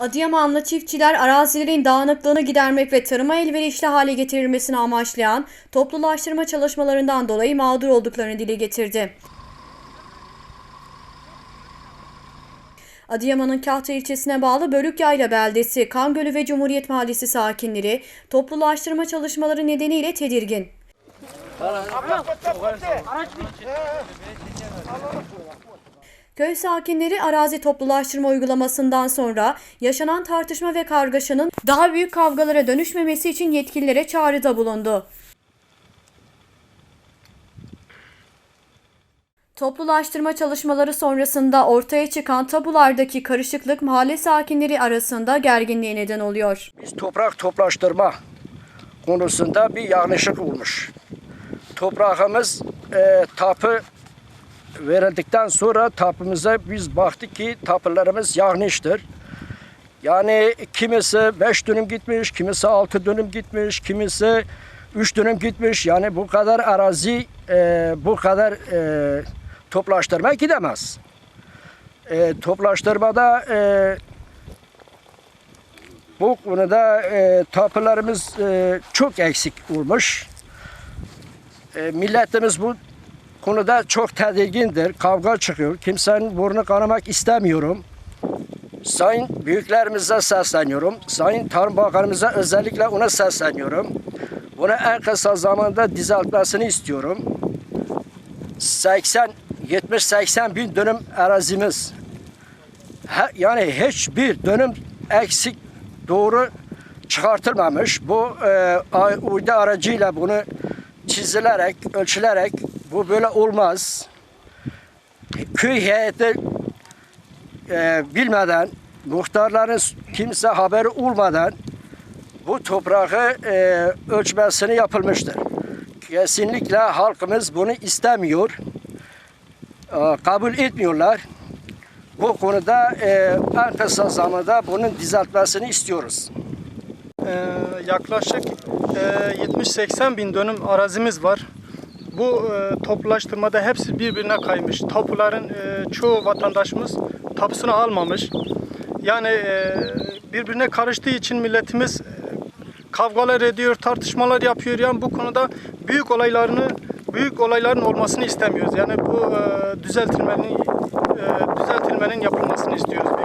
Adıyamanlı çiftçiler arazilerin dağınıklığını gidermek ve tarıma elverişli hale getirilmesini amaçlayan toplulaştırma çalışmalarından dolayı mağdur olduklarını dile getirdi. Adıyaman'ın Kahta ilçesine bağlı Bölükyayla beldesi, Kangölü ve Cumhuriyet Mahallesi sakinleri toplulaştırma çalışmaları nedeniyle tedirgin. Köy sakinleri arazi toplulaştırma uygulamasından sonra yaşanan tartışma ve kargaşanın daha büyük kavgalara dönüşmemesi için yetkililere çağrıda bulundu. Toplulaştırma çalışmaları sonrasında ortaya çıkan tabulardaki karışıklık mahalle sakinleri arasında gerginliğe neden oluyor. Biz toprak toplaştırma konusunda bir yanlışlık olmuş. Toprağımız e, tapı verildikten sonra tapımıza biz baktık ki tapılarımız yanlıştır. Yani kimisi 5 dönüm gitmiş, kimisi 6 dönüm gitmiş, kimisi 3 dönüm gitmiş. Yani bu kadar arazi, e, bu kadar e, toplaştırma gidemez. E, toplaştırmada e, bu konuda e, tapılarımız e, çok eksik olmuş. E, milletimiz bu konuda çok tedirgindir. Kavga çıkıyor. Kimsenin burnu kanamak istemiyorum. Sayın büyüklerimize sesleniyorum. Sayın Tarım Bakanımıza özellikle ona sesleniyorum. Bunu en kısa zamanda düzeltmesini istiyorum. 80 70-80 bin dönüm arazimiz. Yani hiçbir dönüm eksik doğru çıkartılmamış. Bu e, uydu aracıyla bunu çizilerek, ölçülerek bu böyle olmaz. Köy heyeti e, bilmeden, muhtarların kimse haberi olmadan bu toprağı e, ölçmesini yapılmıştır. Kesinlikle halkımız bunu istemiyor. E, kabul etmiyorlar. Bu konuda e, en kısa zamanda bunun düzeltmesini istiyoruz. Ee, yaklaşık e, 70-80 bin dönüm arazimiz var. Bu e, toplulaştırmada hepsi birbirine kaymış. Tapuların e, çoğu vatandaşımız tapusunu almamış. Yani e, birbirine karıştığı için milletimiz e, kavgalar ediyor, tartışmalar yapıyor. Yani bu konuda büyük olaylarını büyük olayların olmasını istemiyoruz. Yani bu e, düzeltilmenin e, düzeltilmenin yapılmasını istiyoruz.